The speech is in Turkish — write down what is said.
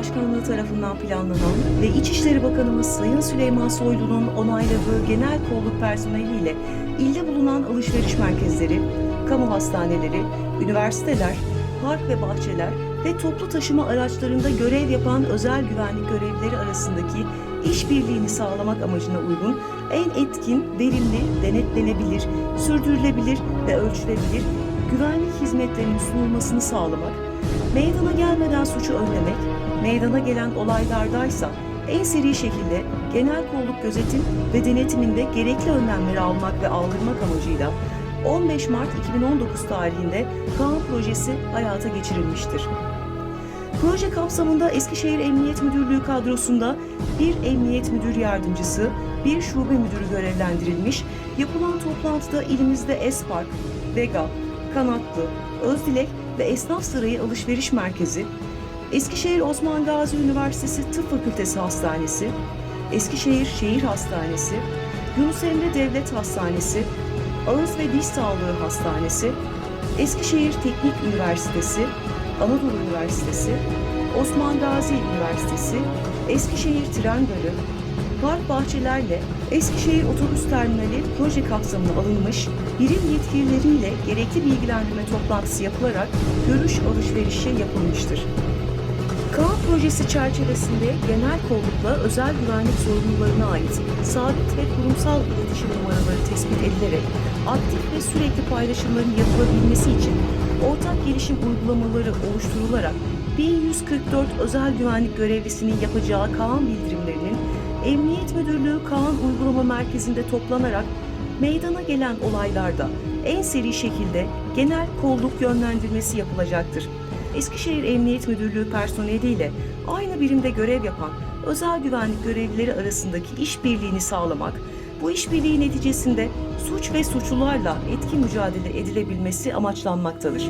Başkanlığı tarafından planlanan ve İçişleri Bakanımız Sayın Süleyman Soylu'nun onayladığı genel kolluk personeliyle ilde bulunan alışveriş merkezleri, kamu hastaneleri, üniversiteler, park ve bahçeler ve toplu taşıma araçlarında görev yapan özel güvenlik görevlileri arasındaki işbirliğini sağlamak amacına uygun en etkin, verimli, denetlenebilir, sürdürülebilir ve ölçülebilir güvenlik hizmetlerinin sunulmasını sağlamak, meydana gelmeden suçu önlemek, meydana gelen olaylardaysa en seri şekilde genel kolluk gözetim ve denetiminde gerekli önlemleri almak ve aldırmak amacıyla 15 Mart 2019 tarihinde Kaan projesi hayata geçirilmiştir. Proje kapsamında Eskişehir Emniyet Müdürlüğü kadrosunda bir emniyet müdür yardımcısı, bir şube müdürü görevlendirilmiş, yapılan toplantıda ilimizde Espark, Vega, Kanatlı, Özdilek ve Esnaf Sarayı Alışveriş Merkezi, Eskişehir Osman Gazi Üniversitesi Tıp Fakültesi Hastanesi, Eskişehir Şehir Hastanesi, Yunus Emre Devlet Hastanesi, Ağız ve Diş Sağlığı Hastanesi, Eskişehir Teknik Üniversitesi, Anadolu Üniversitesi, Osman Gazi Üniversitesi, Eskişehir Tren Garı, park bahçelerle Eskişehir Otobüs Terminali proje kapsamına alınmış, birim yetkilileriyle gerekli bilgilendirme toplantısı yapılarak görüş alışverişi yapılmıştır. Kaan projesi çerçevesinde genel kollukla özel güvenlik sorumlularına ait sabit ve kurumsal iletişim numaraları tespit edilerek aktif ve sürekli paylaşımların yapılabilmesi için ortak gelişim uygulamaları oluşturularak 1144 özel güvenlik görevlisinin yapacağı Kaan bildirimlerinin Emniyet Müdürlüğü Kaan Uygulama Merkezi'nde toplanarak meydana gelen olaylarda en seri şekilde genel kolluk yönlendirmesi yapılacaktır. Eskişehir Emniyet Müdürlüğü personeliyle aynı birimde görev yapan özel güvenlik görevlileri arasındaki işbirliğini sağlamak, bu işbirliği neticesinde suç ve suçlularla etkin mücadele edilebilmesi amaçlanmaktadır.